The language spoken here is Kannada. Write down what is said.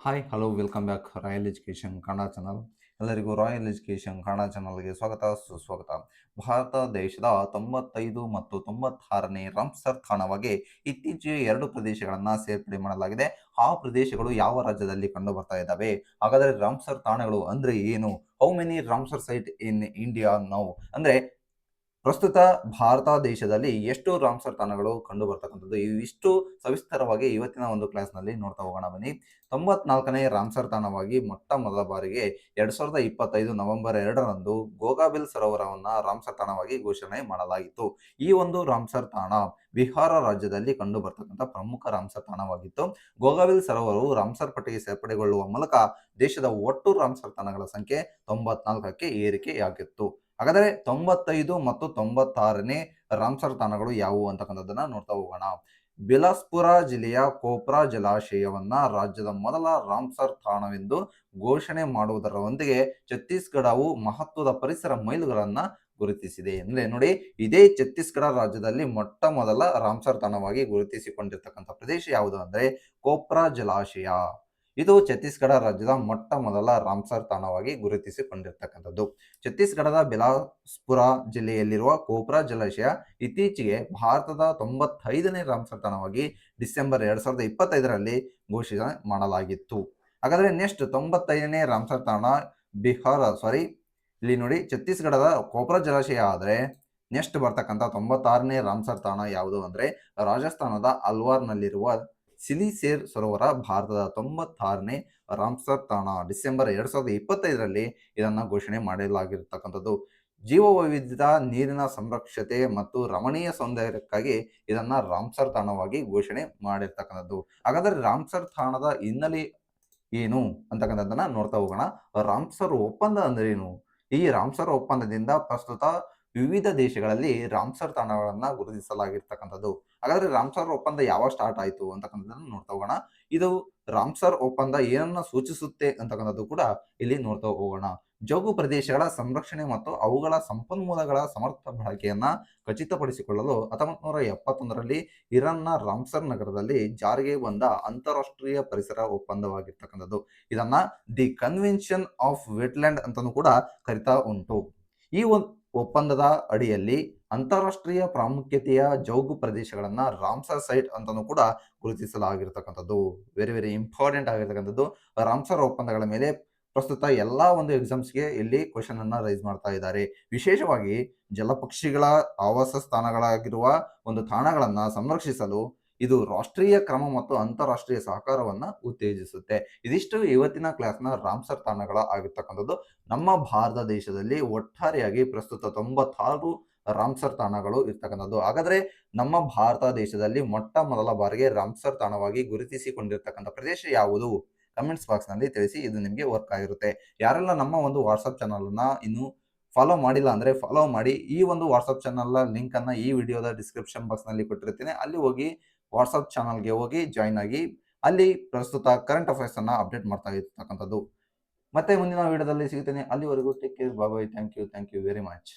Hi hello welcome back royal education Kannada channel ಎಲ್ಲರಿಗೂ ರಾಯಲ್ ಎಜುಕೇಷನ್ ಕನ್ನಡ ಚಾನಲ್ಗೆ ಸ್ವಾಗತ, ಸುಸ್ವಾಗತ. ಭಾರತ ದೇಶದ ತೊಂಬತ್ತೈದು ಮತ್ತು ತೊಂಬತ್ತಾರನೇ ರಾಮ್ಸರ್ ತಾಣವಾಗಿ ಇತ್ತೀಚೆಗೆ ಎರಡು ಪ್ರದೇಶಗಳನ್ನು ಸೇರ್ಪಡೆ ಮಾಡಲಾಗಿದೆ. ಆ ಪ್ರದೇಶಗಳು ಯಾವ ರಾಜ್ಯದಲ್ಲಿ ಕಂಡು ಬರ್ತಾ ಇದ್ದಾವೆ? ಹಾಗಾದರೆ ರಾಮ್ಸರ್ ತಾಣಗಳು ಅಂದ್ರೆ ಏನು? How many Ramsar site in India now ಅಂದ್ರೆ ಪ್ರಸ್ತುತ ಭಾರತ ದೇಶದಲ್ಲಿ ಎಷ್ಟು ರಾಮ್ಸರ್ ತಾಣಗಳು ಕಂಡು ಬರ್ತಕ್ಕಂಥದ್ದು ಇವಿಷ್ಟು ಸವಿಸ್ತರವಾಗಿ ಇವತ್ತಿನ ಒಂದು ಕ್ಲಾಸ್ನಲ್ಲಿ ನೋಡ್ತಾ ಹೋಗೋಣ ಬನ್ನಿ. ತೊಂಬತ್ನಾಲ್ಕನೇ ರಾಮ್ಸರ್ ತಾಣವಾಗಿ ಮೊಟ್ಟ ಮೊದಲ ಬಾರಿಗೆ ಎರಡ್ ಸಾವಿರದ ಇಪ್ಪತ್ತೈದು ನವೆಂಬರ್ ಎರಡರಂದು ಗೋಗಾಬಿಲ್ ಸರೋವರವನ್ನ ರಾಮ್ಸರ್ ತಾಣವಾಗಿ ಘೋಷಣೆ ಮಾಡಲಾಗಿತ್ತು. ಈ ಒಂದು ರಾಮ್ಸರ್ ತಾಣ ಬಿಹಾರ ರಾಜ್ಯದಲ್ಲಿ ಕಂಡು ಬರ್ತಕ್ಕಂಥ ಪ್ರಮುಖ ರಾಮ್ಸರ್ ತಾಣವಾಗಿತ್ತು ಗೋಗಾವಿಲ್ ಸರೋವರವು ರಾಮ್ಸರ್ ಪಟ್ಟಿಗೆ ಸೇರ್ಪಡೆಗೊಳ್ಳುವ ಮೂಲಕ ದೇಶದ ಒಟ್ಟು ರಾಮ್ಸರ್ ತಾಣಗಳ ಸಂಖ್ಯೆ ತೊಂಬತ್ನಾಲ್ಕಕ್ಕೆ ಏರಿಕೆಯಾಗಿತ್ತು. ಹಾಗಾದರೆ ತೊಂಬತ್ತೈದು ಮತ್ತು ತೊಂಬತ್ತಾರನೇ ರಾಮ್ಸರ್ ತಾಣಗಳು ಯಾವುವು ಅಂತಕ್ಕಂಥದ್ದನ್ನ ನೋಡ್ತಾ ಹೋಗೋಣ. ಬಿಲಾಸ್ಪುರ ಜಿಲ್ಲೆಯ ಕೋಪ್ರಾ ಜಲಾಶಯವನ್ನ ರಾಜ್ಯದ ಮೊದಲ ರಾಮ್ಸರ್ ತಾಣವೆಂದು ಘೋಷಣೆ ಮಾಡುವುದರೊಂದಿಗೆ ಛತ್ತೀಸ್ಗಢವು ಮಹತ್ವದ ಪರಿಸರ ಮೈಲುಗಳನ್ನ ಗುರುತಿಸಿದೆ. ಅಂದ್ರೆ ನೋಡಿ, ಇದೇ ಛತ್ತೀಸ್ಗಢ ರಾಜ್ಯದಲ್ಲಿ ಮೊಟ್ಟ ಮೊದಲ ರಾಮ್ಸರ್ ತಾಣವಾಗಿ ಗುರುತಿಸಿಕೊಂಡಿರ್ತಕ್ಕಂಥ ಪ್ರದೇಶ ಯಾವುದು ಅಂದ್ರೆ ಕೋಪ್ರಾ ಜಲಾಶಯ. ಇದು ಛತ್ತೀಸ್ಗಢ ರಾಜ್ಯದ ಮೊಟ್ಟ ಮೊದಲ ರಾಮ್ಸರ್ ತಾಣವಾಗಿ ಗುರುತಿಸಿಕೊಂಡಿರ್ತಕ್ಕಂಥದ್ದು. ಛತ್ತೀಸ್ಗಢದ ಬಿಲಾಸ್ಪುರ ಜಿಲ್ಲೆಯಲ್ಲಿರುವ ಕೋಪ್ರಾ ಜಲಾಶಯ ಇತ್ತೀಚೆಗೆ ಭಾರತದ ತೊಂಬತ್ತೈದನೇ ರಾಮ್ಸರ್ ತಾಣವಾಗಿ ಡಿಸೆಂಬರ್ ಎರಡ್ ಸಾವಿರದ ಇಪ್ಪತ್ತೈದರಲ್ಲಿ ಘೋಷಣೆ ಮಾಡಲಾಗಿತ್ತು. ಹಾಗಾದ್ರೆ ನೆಕ್ಸ್ಟ್ ತೊಂಬತ್ತೈದನೇ ರಾಮ್ಸರ್ ತಾಣ ಬಿಹಾರ, ಸಾರಿ, ಇಲ್ಲಿ ನೋಡಿ ಛತ್ತೀಸ್ಗಢದ ಕೋಪ್ರಾ ಜಲಾಶಯ ಆದರೆ ನೆಕ್ಸ್ಟ್ ಬರ್ತಕ್ಕಂಥ ತೊಂಬತ್ತಾರನೇ ರಾಮ್ಸರ್ ತಾಣ ಯಾವುದು ಅಂದ್ರೆ ರಾಜಸ್ಥಾನದ ಅಲ್ವಾರ್ನಲ್ಲಿರುವ ಸಿಲಿಸೇರ್ ಸರೋವರ ಭಾರತದ ತೊಂಬತ್ತಾರನೇ ರಾಮ್ಸರ್ ತಾಣ ಡಿಸೆಂಬರ್ ಎರಡ್ ಸಾವಿರದ ಇಪ್ಪತ್ತೈದರಲ್ಲಿ ಇದನ್ನು ಘೋಷಣೆ ಮಾಡಲಾಗಿರ್ತಕ್ಕಂಥದ್ದು. ಜೀವವೈವಿಧ್ಯದ ನೀರಿನ ಸಂರಕ್ಷತೆ ಮತ್ತು ರಮಣೀಯ ಸೌಂದರ್ಯಕ್ಕಾಗಿ ಇದನ್ನ ರಾಮ್ಸರ್ ತಾಣವಾಗಿ ಘೋಷಣೆ ಮಾಡಿರ್ತಕ್ಕಂಥದ್ದು. ಹಾಗಾದ್ರೆ ರಾಮ್ಸರ್ ತಾಣದ ಹಿನ್ನೆಲೆ ಏನು ಅಂತಕ್ಕಂಥದ್ದನ್ನ ನೋಡ್ತಾ ಹೋಗೋಣ. ರಾಮ್ಸರ್ ಒಪ್ಪಂದ ಅಂದ್ರೆ ಏನು? ಈ ರಾಮ್ಸರ್ ಒಪ್ಪಂದದಿಂದ ಪ್ರಸ್ತುತ ವಿವಿಧ ದೇಶಗಳಲ್ಲಿ ರಾಮ್ಸರ್ ತಾಣಗಳನ್ನ ಗುರುತಿಸಲಾಗಿರ್ತಕ್ಕಂಥದ್ದು. ಹಾಗಾದ್ರೆ ರಾಮ್ಸರ್ ಒಪ್ಪಂದ ಯಾವಾಗ ಸ್ಟಾರ್ಟ್ ಆಯಿತು ಅಂತಕ್ಕಂಥದ್ದನ್ನು ನೋಡ್ತಾ ಹೋಗೋಣ. ಇದು ರಾಮ್ಸರ್ ಒಪ್ಪಂದ ಏನನ್ನ ಸೂಚಿಸುತ್ತೆ ಅಂತಕ್ಕಂಥದ್ದು ಕೂಡ ಇಲ್ಲಿ ನೋಡ್ತಾ ಹೋಗೋಣ. ಜೋಗು ಪ್ರದೇಶಗಳ ಸಂರಕ್ಷಣೆ ಮತ್ತು ಅವುಗಳ ಸಂಪನ್ಮೂಲಗಳ ಸಮರ್ಥ ಬಳಕೆಯನ್ನ ಖಚಿತಪಡಿಸಿಕೊಳ್ಳಲು ಹತ್ತೊಂಬತ್ ನೂರ ಎಪ್ಪತ್ತೊಂದರಲ್ಲಿ ಇರಾನ್ನ ರಾಮ್ಸರ್ ನಗರದಲ್ಲಿ ಜಾರಿಗೆ ಬಂದ ಅಂತಾರಾಷ್ಟ್ರೀಯ ಪರಿಸರ ಒಪ್ಪಂದವಾಗಿರ್ತಕ್ಕಂಥದ್ದು. ಇದನ್ನ ದಿ ಕನ್ವೆನ್ಷನ್ ಆಫ್ ವೆಟ್ಲ್ಯಾಂಡ್ ಅಂತಾನೂ ಕೂಡ ಕರಿತಾ ಉಂಟು. ಈ ಒಂದು ಒಪ್ಪಂದದ ಅಡಿಯಲ್ಲಿ ಅಂತಾರಾಷ್ಟ್ರೀಯ ಪ್ರಾಮುಖ್ಯತೆಯ ಜೌಗು ಪ್ರದೇಶಗಳನ್ನ ರಾಮ್ಸರ್ ಸೈಟ್ ಅಂತಲೂ ಕೂಡ ಗುರುತಿಸಲಾಗಿರ್ತಕ್ಕಂಥದ್ದು. ವೆರಿ ವೆರಿ ಇಂಪಾರ್ಟೆಂಟ್ ಆಗಿರ್ತಕ್ಕಂಥದ್ದು. ರಾಮ್ಸರ್ ಒಪ್ಪಂದಗಳ ಮೇಲೆ ಪ್ರಸ್ತುತ ಎಲ್ಲಾ ಒಂದು ಎಕ್ಸಾಮ್ಸ್ಗೆ ಇಲ್ಲಿ ಕ್ವಶನ್ ಅನ್ನ ರೈಸ್ ಮಾಡ್ತಾ ಇದ್ದಾರೆ. ವಿಶೇಷವಾಗಿ ಜಲಪಕ್ಷಿಗಳ ಆವಾಸ ಸ್ಥಾನಗಳಾಗಿರುವ ಒಂದು ತಾಣಗಳನ್ನ ಸಂರಕ್ಷಿಸಲು ಇದು ರಾಷ್ಟ್ರೀಯ ಕ್ರಮ ಮತ್ತು ಅಂತಾರಾಷ್ಟ್ರೀಯ ಸಹಕಾರವನ್ನ ಉತ್ತೇಜಿಸುತ್ತೆ. ಇದಿಷ್ಟು ಇವತ್ತಿನ ಕ್ಲಾಸ್ನ ರಾಮ್ಸರ್ ತಾಣಗಳ ಆಗಿರ್ತಕ್ಕಂಥದ್ದು. ನಮ್ಮ ಭಾರತ ದೇಶದಲ್ಲಿ ಒಟ್ಟಾರೆಯಾಗಿ ಪ್ರಸ್ತುತ ತೊಂಬತ್ತಾರು ರಾಮ್ಸರ್ ತಾಣಗಳು ಇರ್ತಕ್ಕಂಥದ್ದು. ಹಾಗಾದ್ರೆ ನಮ್ಮ ಭಾರತ ದೇಶದಲ್ಲಿ ಮೊಟ್ಟ ಮೊದಲ ಬಾರಿಗೆ ರಾಮ್ಸರ್ ತಾಣವಾಗಿ ಗುರುತಿಸಿಕೊಂಡಿರ್ತಕ್ಕಂಥ ಪ್ರದೇಶ ಯಾವುದು? ಕಮೆಂಟ್ಸ್ ಬಾಕ್ಸ್ನಲ್ಲಿ ತಿಳಿಸಿ ಇದು ನಿಮಗೆ ವರ್ಕ್ ಆಗಿರುತ್ತೆ. ಯಾರೆಲ್ಲ ನಮ್ಮ ಒಂದು ವಾಟ್ಸಪ್ ಚಾನಲ್ ಅನ್ನ ಇನ್ನು ಫಾಲೋ ಮಾಡಿಲ್ಲ ಅಂದ್ರೆ ಫಾಲೋ ಮಾಡಿ ಈ ಒಂದು ವಾಟ್ಸಪ್ ಚಾನಲ್ ಲಿಂಕ್ ಅನ್ನ ಈ ವಿಡಿಯೋದ ಡಿಸ್ಕ್ರಿಪ್ಷನ್ ಬಾಕ್ಸ್ನಲ್ಲಿ ಕೊಟ್ಟಿರ್ತೀನಿ. ಅಲ್ಲಿ ಹೋಗಿ ವಾಟ್ಸಪ್ ಚಾನಲ್ಗೆ ಹೋಗಿ ಜಾಯ್ನ್ ಆಗಿ ಅಲ್ಲಿ ಪ್ರಸ್ತುತ ಕರೆಂಟ್ ಅಫೇರ್ಸ್ ಅನ್ನ ಅಪ್ಡೇಟ್ ಮಾಡ್ತಾ ಇರ್ತಕ್ಕಂಥದ್ದು. ಮತ್ತೆ ಮುಂದಿನ ವಿಡಿಯೋದಲ್ಲಿ ಸಿಗ್ತೇನೆ. ಅಲ್ಲಿವರೆಗೂ take care bye thank you thank you very much